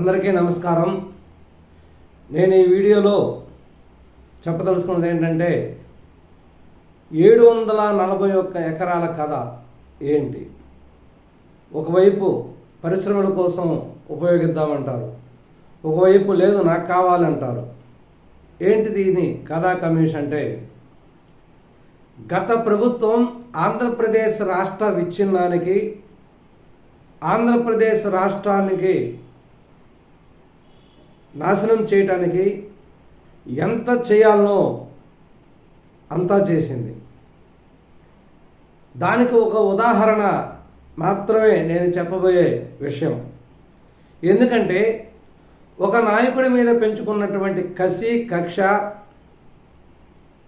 అందరికీ నమస్కారం. నేను ఈ వీడియోలో చెప్పదలుచుకున్నది ఏంటంటే ఏడు వందల నలభై ఒక్క ఎకరాల కథ ఏంటి? ఒకవైపు పరిశ్రమల కోసం ఉపయోగిద్దామంటారు ఒకవైపు లేదు నాకు కావాలంటారు. ఏంటి దీని కథా కమిషన్ అంటే గత ప్రభుత్వం ఆంధ్రప్రదేశ్ రాష్ట్ర విచ్ఛిన్నానికి ఆంధ్రప్రదేశ్ రాష్ట్రానికి నాశనం చేయటానికి ఎంత చేయాలనో అంతా చేసింది. దానికి ఒక ఉదాహరణ మాత్రమే నేను చెప్పబోయే విషయం. ఎందుకంటే ఒక నాయకుడి మీద పెంచుకున్నటువంటి కసి కక్ష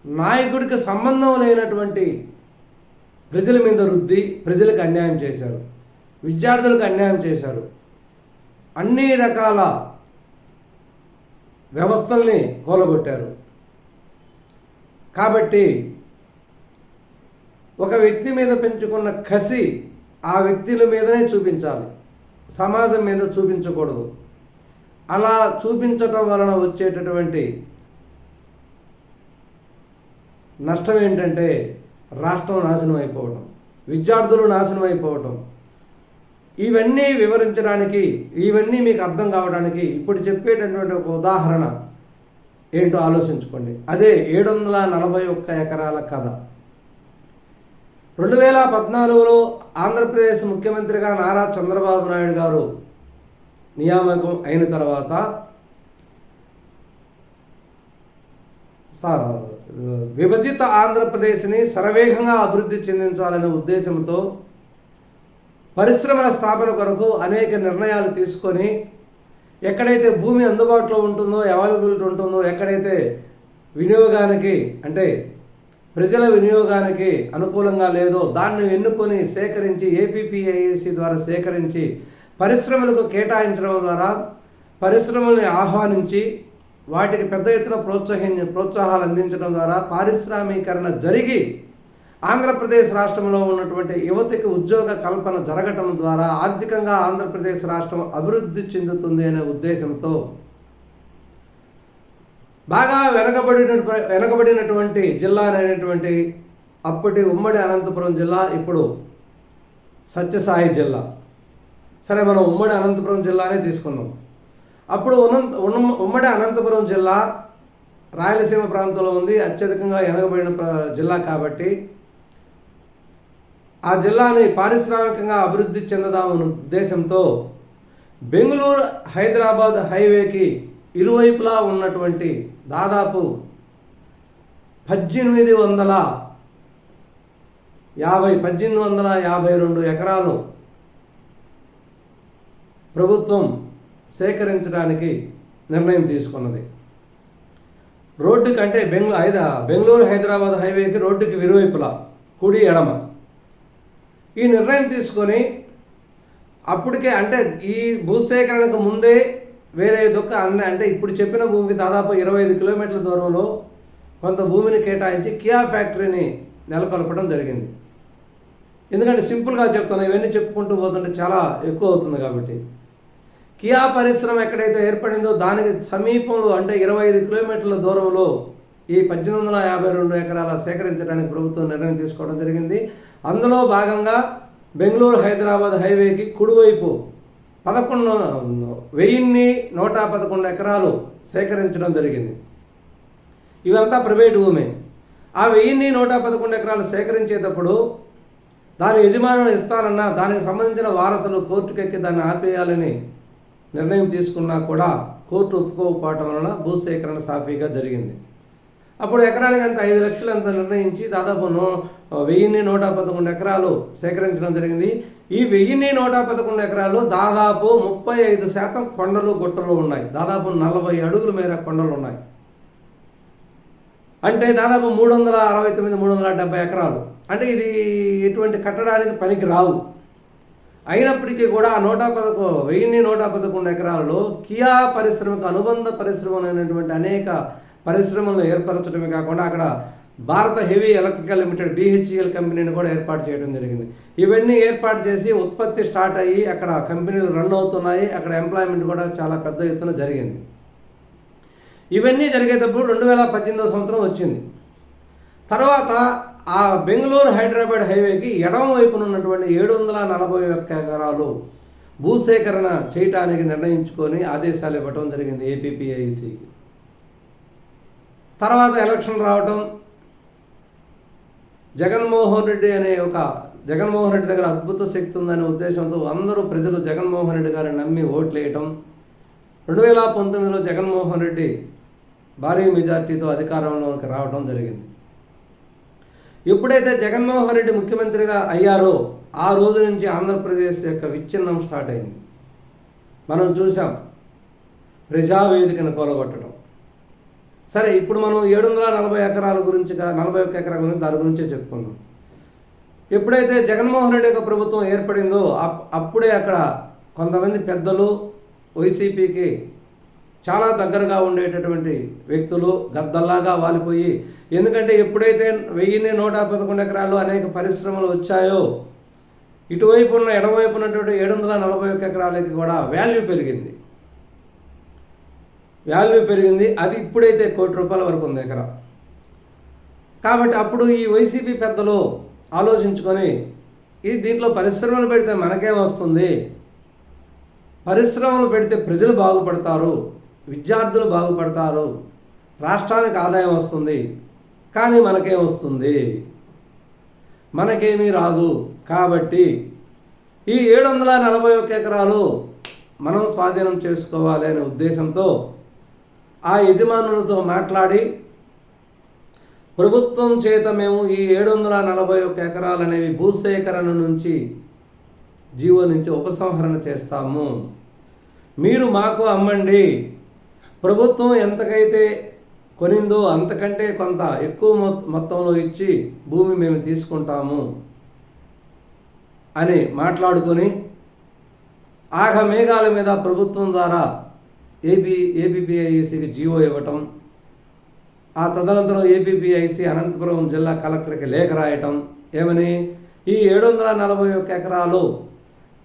నాయకుడికి సంబంధం లేనటువంటి ప్రజల మీద రుద్ది ప్రజలకు అన్యాయం చేశారు. విద్యార్థులకు అన్యాయం చేశారు. అన్ని రకాల వ్యవస్థల్ని కూలగొట్టారు. కాబట్టి ఒక వ్యక్తి మీద పెంచుకున్న కసి ఆ వ్యక్తుల మీదనే చూపించాలి. సమాజం మీద చూపించకూడదు. అలా చూపించటం వలన వచ్చేటటువంటి నష్టం ఏంటంటే రాష్ట్రం నాశనం అయిపోవటం విద్యార్థులు నాశనం అయిపోవటం ఇవన్నీ వివరించడానికి ఇవన్నీ మీకు అర్థం కావడానికి ఇప్పుడు చెప్పేటటువంటి ఒక ఉదాహరణ ఏంటో ఆలోచించుకోండి. అదే ఏడు వందల నలభై ఒక్క ఎకరాల కథ. రెండు వేల పద్నాలుగులో ఆంధ్రప్రదేశ్ ముఖ్యమంత్రిగా నారా చంద్రబాబు నాయుడు గారు నియామకం అయిన తర్వాత విభజిత ఆంధ్రప్రదేశ్ని శరవేగంగా అభివృద్ధి చెందించాలనే ఉద్దేశంతో పరిశ్రమల స్థాపన కొరకు అనేక నిర్ణయాలు తీసుకొని ఎక్కడైతే భూమి అందుబాటులో ఉంటుందో అవైలబిలిటీ ఉంటుందో ఎక్కడైతే వినియోగానికి అంటే ప్రజల వినియోగానికి అనుకూలంగా లేదో దాన్ని ఎన్నుకొని సేకరించి ఏపీపీఐసి ద్వారా సేకరించి పరిశ్రమలకు కేటాయించడం ద్వారా పరిశ్రమల్ని ఆహ్వానించి వాటికి పెద్ద ఎత్తున ప్రోత్సహించి ప్రోత్సాహాలు అందించడం ద్వారా పారిశ్రామీకరణ జరిగి ఆంధ్రప్రదేశ్ రాష్ట్రంలో ఉన్నటువంటి యువతకి ఉద్యోగ కల్పన జరగటం ద్వారా ఆర్థికంగా ఆంధ్రప్రదేశ్ రాష్ట్రం అభివృద్ధి చెందుతుంది అనే ఉద్దేశంతో బాగా వెనకబడిన వెనకబడినటువంటి జిల్లా అనేటువంటి అప్పటి ఉమ్మడి అనంతపురం జిల్లా ఇప్పుడు సత్యసాయి జిల్లా. సరే మనం ఉమ్మడి అనంతపురం జిల్లానే తీసుకుందాం. అప్పుడు ఉన్న- ఉమ్మడి అనంతపురం జిల్లా రాయలసీమ ప్రాంతంలో ఉంది. అత్యధికంగా వెనకబడిన జిల్లా కాబట్టి ఆ జిల్లాని పారిశ్రామికంగా అభివృద్ధి చెందదామన్న ఉద్దేశంతో బెంగళూరు హైదరాబాద్ హైవేకి ఇరువైపులా ఉన్నటువంటి దాదాపు పద్దెనిమిది వందల యాభై పద్దెనిమిది వందల యాభై రెండు ఎకరాలు ప్రభుత్వం సేకరించడానికి నిర్ణయం తీసుకున్నది. రోడ్డు కంటే బెంగళూరు హైదా బెంగళూరు హైదరాబాద్ హైవేకి రోడ్డుకి ఇరువైపులా కుడి ఎడమ. ఈ నిర్ణయం తీసుకొని అప్పటికే అంటే ఈ భూసేకరణకు ముందే వేరే దొక్క అన్న అంటే ఇప్పుడు చెప్పిన భూమికి దాదాపు ఇరవై ఐదు కిలోమీటర్ల దూరంలో కొంత భూమిని కేటాయించి కియా ఫ్యాక్టరీని నెలకొల్పడం జరిగింది. ఎందుకంటే సింపుల్గా చెప్తాను ఇవన్నీ చెప్పుకుంటూ పోతుంటే చాలా ఎక్కువ అవుతుంది కాబట్టి. కియా పరిశ్రమ ఎక్కడైతే ఏర్పడిందో దానికి సమీపంలో అంటే ఇరవై ఐదు కిలోమీటర్ల దూరంలో ఈ పద్దెనిమిది వందల యాభై రెండు ఎకరాల సేకరించడానికి ప్రభుత్వం నిర్ణయం తీసుకోవడం జరిగింది. అందులో భాగంగా బెంగళూరు హైదరాబాద్ హైవేకి కుడివైపు పదకొండు వెయ్యిన్ని నూట పదకొండు ఎకరాలు సేకరించడం జరిగింది. ఇవంతా ప్రైవేట్ భూమి. ఆ వెయ్యిన్ని నూట పదకొండు ఎకరాలు సేకరించేటప్పుడు దాని యజమానులు ఇస్తారన్నా దానికి సంబంధించిన వారసులు కోర్టుకెక్కి దాన్ని ఆపేయాలని నిర్ణయం తీసుకున్నా కూడా కోర్టు ఒప్పుకోకపోవటం వలన భూసేకరణ సాఫీగా జరిగింది. అప్పుడు ఎకరానికి అంత ఐదు లక్షలు అంత నిర్ణయించి దాదాపు వెయ్యిన్ని నూట పదకొండు ఎకరాలు సేకరించడం జరిగింది. ఈ వెయ్యిన్ని నూట పదకొండు ఎకరాలు దాదాపు ముప్పై ఐదు శాతం కొండలు గుట్టలు ఉన్నాయి. దాదాపు నలభై అడుగుల మేర కొండలు ఉన్నాయి. అంటే దాదాపు మూడు వందల అరవై తొమ్మిది మూడు వందల డెబ్బై ఎకరాలు. అంటే ఇది ఎటువంటి కట్టడానికి పనికి రావు. అయినప్పటికీ కూడా ఆ నూట పదకొ వెయ్యిన్ని నూట పదకొండు ఎకరాలలో కియా పరిశ్రమకు అనుబంధ పరిశ్రమ అయినటువంటి అనేక పరిశ్రమలను ఏర్పరచడమే కాకుండా అక్కడ భారత హెవీ ఎలక్ట్రికల్ లిమిటెడ్ బీహెచ్ఈఎల్ కంపెనీని కూడా ఏర్పాటు చేయడం జరిగింది. ఇవన్నీ ఏర్పాటు చేసి ఉత్పత్తి స్టార్ట్ అయ్యి అక్కడ కంపెనీలు రన్ అవుతున్నాయి. అక్కడ ఎంప్లాయ్మెంట్ కూడా చాలా పెద్ద ఎత్తున జరిగింది. ఇవన్నీ జరిగేటప్పుడు రెండు వేల పద్దెనిమిదో సంవత్సరం వచ్చింది. తర్వాత ఆ బెంగళూరు హైదరాబాద్ హైవేకి ఎడమ వైపున ఉన్నటువంటి ఏడు వందల నలభై ఒక్క ఎకరాలు భూసేకరణ చేయటానికి నిర్ణయించుకొని ఆదేశాలు ఇవ్వటం జరిగింది ఏపీపీఐసికి తర్వాత ఎలక్షన్ రావటం జగన్మోహన్ రెడ్డి అనే ఒక జగన్మోహన్ రెడ్డి దగ్గర అద్భుత శక్తి ఉందనే ఉద్దేశంతో అందరూ ప్రజలు జగన్మోహన్ రెడ్డి గారిని నమ్మి ఓట్లు వేయటం. రెండు వేల పంతొమ్మిదిలో జగన్మోహన్ రెడ్డి భారీ మెజార్టీతో అధికారంలోకి రావడం జరిగింది. ఎప్పుడైతే జగన్మోహన్ రెడ్డి ముఖ్యమంత్రిగా అయ్యారో ఆ రోజు నుంచి ఆంధ్రప్రదేశ్ యొక్క విచ్ఛిన్నం స్టార్ట్ అయింది. మనం చూసాం ప్రజావేదికను కూలగొట్టడం. సరే ఇప్పుడు మనం ఏడు వందల నలభై ఎకరాల గురించి నలభై ఒక్క ఎకరాల గురించి దాని గురించే చెప్పుకుందాం. ఎప్పుడైతే జగన్మోహన్ రెడ్డి యొక్క ప్రభుత్వం ఏర్పడిందో అప్- అప్పుడే అక్కడ కొంతమంది పెద్దలు వైసీపీకి చాలా దగ్గరగా ఉండేటటువంటి వ్యక్తులు గద్దల్లాగా వాలిపోయి ఎందుకంటే ఎప్పుడైతే వెయ్యిన్ని నూట పదకొండు ఎకరాలు అనేక పరిశ్రమలు వచ్చాయో ఇటువైపు ఉన్న ఎడమవైపు ఉన్నటువంటి ఏడు వందల నలభై ఒక్క ఎకరాలకి కూడా వాల్యూ పెరిగింది. వాల్యూ పెరిగింది. అది ఇప్పుడైతే కోటి రూపాయల వరకు ఉంది ఎకరా. కాబట్టి అప్పుడు ఈ వైసీపీ పెద్దలు ఆలోచించుకొని ఇది దీంట్లో పరిశ్రమలు పెడితే మనకేం వస్తుంది. పరిశ్రమలు పెడితే ప్రజలు బాగుపడతారు. విద్యార్థులు బాగుపడతారు. రాష్ట్రానికి ఆదాయం వస్తుంది. కానీ మనకేం వస్తుంది. మనకేమీ రాదు. కాబట్టి ఈ ఏడు వందల నలభై ఒక్క ఎకరాలు మనం స్వాధీనం చేసుకోవాలి అనే ఉద్దేశంతో ఆ యజమానులతో మాట్లాడి ప్రభుత్వం చేత మేము ఈ ఏడు వందల నలభై ఒక్క ఎకరాలు అనేవి భూసేకరణ నుంచి జీవో నుంచి ఉపసంహరణ చేస్తాము. మీరు మాకు అమ్మండి. ప్రభుత్వం ఎంతకైతే కొనిందో అంతకంటే కొంత ఎక్కువ మొత్తంలో ఇచ్చి భూమి మేము తీసుకుంటాము. అని మాట్లాడుకొని ఆఘ మేఘాల మీద ప్రభుత్వం ద్వారా ఏపీ ఏపీపీఐసికి జీవో ఇవ్వటం ఆ తదనంతరం ఏపీపీఐసి అనంతపురం జిల్లా కలెక్టర్కి లేఖ రాయటం ఏమని? ఈ ఏడు వందల నలభై ఒక్క ఎకరాలు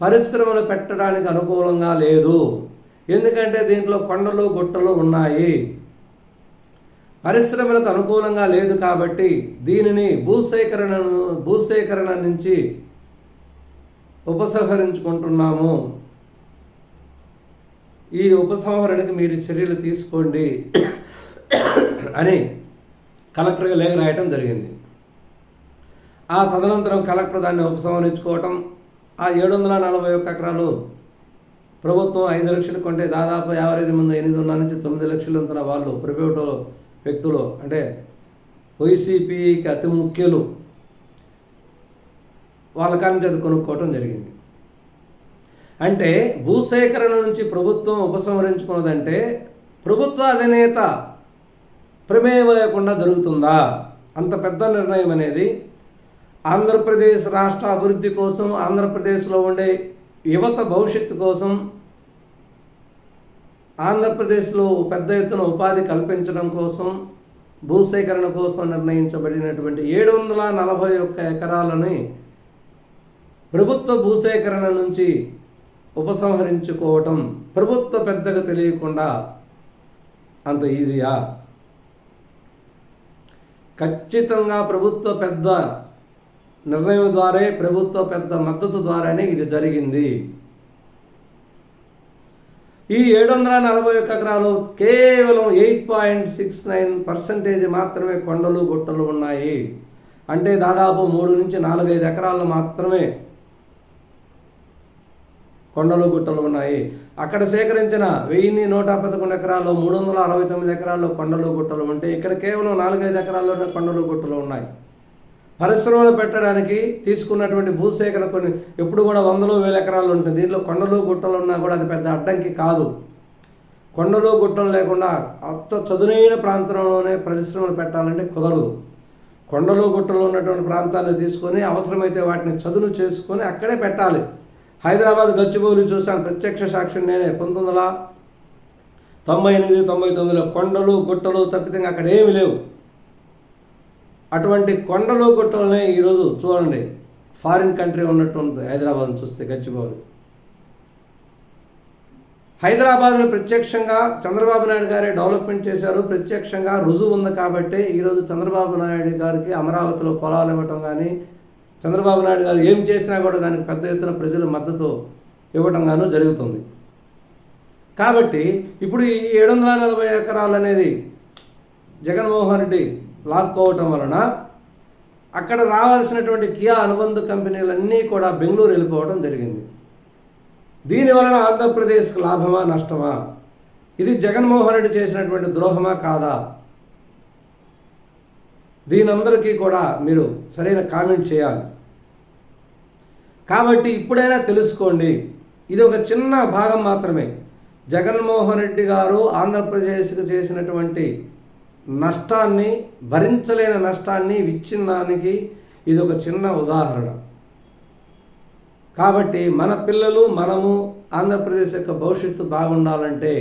పరిశ్రమలు పెట్టడానికి అనుకూలంగా లేదు. ఎందుకంటే దీంట్లో కొండలు గుట్టలు ఉన్నాయి. పరిశ్రమలకు అనుకూలంగా లేదు కాబట్టి దీనిని భూసేకరణను భూసేకరణ నుంచి ఉపసంహరించుకుంటున్నాము. ఈ ఉపసంహరణకి మీరు చర్యలు తీసుకోండి అని కలెక్టర్గా లేఖ రాయటం జరిగింది. ఆ తదనంతరం కలెక్టర్ దాన్ని ఉపసంహరించుకోవటం ఆ ఏడు వందల నలభై ఒక్క ఎకరాలు ప్రభుత్వం ఐదు లక్షలు కొంటే దాదాపు యావరేజ్ ముందు ఎనిమిదిన్నర నుంచి తొమ్మిది లక్షలు ఉంటున్న వాళ్ళు ప్రైవేటు వ్యక్తులు అంటే వైసీపీకి అతి ముఖ్యులు వాళ్ళ కానించి అది కొనుక్కోవటం జరిగింది. అంటే భూసేకరణ నుంచి ప్రభుత్వం ఉపసంహరించుకున్నదంటే ప్రభుత్వ అధినేత ప్రమేయం లేకుండా జరుగుతుందా? అంత పెద్ద నిర్ణయం అనేది ఆంధ్రప్రదేశ్ రాష్ట్ర అభివృద్ధి కోసం ఆంధ్రప్రదేశ్లో ఉండే యువత భవిష్యత్తు కోసం ఆంధ్రప్రదేశ్లో పెద్ద ఎత్తున ఉపాధి కల్పించడం కోసం భూసేకరణ కోసం నిర్ణయించబడినటువంటి ఏడు వందల నలభై ఒక్క ఎకరాలని ప్రభుత్వ భూసేకరణ నుంచి ఉపసంహరించుకోవటం ప్రభుత్వ పెద్దగా తెలియకుండా అంత ఈజీయా? ఖచ్చితంగా ప్రభుత్వ పెద్ద నిర్ణయం ద్వారే ప్రభుత్వ పెద్ద మద్దతు ద్వారానే ఇది జరిగింది. ఈ ఏడు వందల నలభై ఒక్క ఎకరాలు కేవలం eight point six nine percentage మాత్రమే కొండలు గుట్టలు ఉన్నాయి. అంటే దాదాపు మూడు నుంచి నాలుగైదు ఎకరాలు మాత్రమే కొండలు గుట్టలు ఉన్నాయి. అక్కడ సేకరించిన వెయ్యిన్ని నూట పదకొండు ఎకరాల్లో మూడు వందల అరవై తొమ్మిది ఎకరాల్లో కొండలు గుట్టలు ఉంటే ఇక్కడ కేవలం నాలుగైదు ఎకరాల్లోనే కొండలు గుట్టలు ఉన్నాయి. పరిశ్రమలు పెట్టడానికి తీసుకున్నటువంటి భూసేకరణ కొన్ని ఎప్పుడు కూడా వందలు వేల ఎకరాలు ఉంటుంది. దీంట్లో కొండలు గుట్టలు ఉన్నా కూడా అది పెద్ద అడ్డంకి కాదు. కొండలు గుట్టలు లేకుండా అంత చదునైన ప్రాంతంలోనే పరిశ్రమలు పెట్టాలంటే కుదరదు. కొండలు గుట్టలు ఉన్నటువంటి ప్రాంతాన్ని తీసుకొని అవసరమైతే వాటిని చదును చేసుకొని అక్కడే పెట్టాలి. హైదరాబాద్ గచ్చిబౌలి చూశాను. ప్రత్యక్ష సాక్షి నేనే. పంతొమ్మిది వందల తొంభై ఎనిమిది తొంభై తొమ్మిదిలో కొండలు గుట్టలు తప్పితే అక్కడ ఏమి లేవు. అటువంటి కొండలు గుట్టలనే ఈరోజు చూడండి. ఫారిన్ కంట్రీ ఉన్నట్టు ఉంది హైదరాబాద్ చూస్తే గచ్చిబౌలి. హైదరాబాద్ను ప్రత్యక్షంగా చంద్రబాబు నాయుడు గారే డెవలప్మెంట్ చేశారు. ప్రత్యక్షంగా రుజువు ఉంది కాబట్టి ఈరోజు చంద్రబాబు నాయుడు గారికి అమరావతిలో పొలాలు ఇవ్వటం కానీ చంద్రబాబు నాయుడు గారు ఏం చేసినా కూడా దానికి పెద్ద ఎత్తున ప్రజల మద్దతు ఇవ్వటం గాను జరుగుతుంది. కాబట్టి ఇప్పుడు ఈ ఏడు వందల నలభై ఎకరాలు అనేది జగన్మోహన్ రెడ్డి లాక్కోవటం వలన అక్కడ రావాల్సినటువంటి కియా అనుబంధ కంపెనీలన్నీ కూడా బెంగళూరు వెళ్ళిపోవడం జరిగింది. దీని వలన ఆంధ్రప్రదేశ్కి లాభమా నష్టమా? ఇది జగన్మోహన్ రెడ్డి చేసినటువంటి ద్రోహమా కాదా? దీనందరికీ కూడా మీరు సరైన కామెంట్ చేయాలి. కాబట్టి ఇప్పుడైనా తెలుసుకోండి ఇది ఒక చిన్న భాగం మాత్రమే. జగన్మోహన్ రెడ్డి గారు ఆంధ్రప్రదేశ్కి చేసినటువంటి నష్టాన్ని భరించలేని నష్టాన్ని విచ్ఛిన్నానికి ఇది ఒక చిన్న ఉదాహరణ. కాబట్టి మన పిల్లలు మనము ఆంధ్రప్రదేశ్ యొక్క భవిష్యత్తు బాగుండాలంటే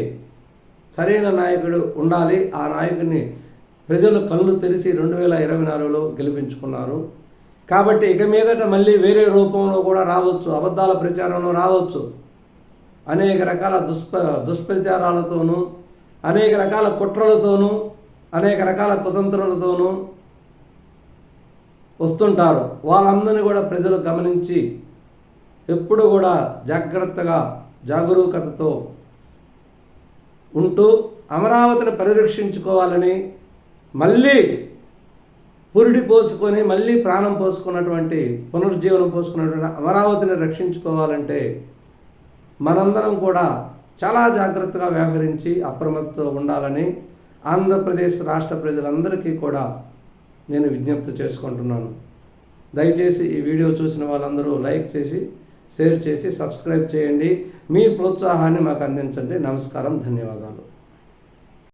సరైన నాయకుడు ఉండాలి. ఆ నాయకుడిని ప్రజలు కళ్ళు తెరిచి రెండు వేల ఇరవై నాలుగులో గెలిపించుకున్నారు. కాబట్టి ఇక మీదట మళ్ళీ వేరే రూపంలో కూడా రావచ్చు అబద్ధాల ప్రచారంలో రావచ్చు. అనేక రకాల దుష్ప దుష్ప్రచారాలతోనూ అనేక రకాల కుట్రలతోనూ అనేక రకాల కుతంత్రులతోనూ వస్తుంటారు. వాళ్ళందరినీ కూడా ప్రజలు గమనించి ఎప్పుడు కూడా జాగ్రత్తగా జాగరూకతతో ఉంటూ అమరావతిని పరిరక్షించుకోవాలని మళ్ళీ పురిడి పోసుకొని మళ్ళీ ప్రాణం పోసుకున్నటువంటి పునరుజ్జీవనం పోసుకున్నటువంటి అమరావతిని రక్షించుకోవాలంటే మనందరం కూడా చాలా జాగ్రత్తగా వ్యవహరించి అప్రమత్తతో ఉండాలని ఆంధ్రప్రదేశ్ రాష్ట్ర ప్రజలందరికీ కూడా నేను విజ్ఞప్తి చేసుకుంటున్నాను. దయచేసి ఈ వీడియో చూసిన వాళ్ళందరూ లైక్ చేసి షేర్ చేసి సబ్స్క్రైబ్ చేయండి. మీ ప్రోత్సాహాన్ని మాకు అందించండి. నమస్కారం ధన్యవాదాలు.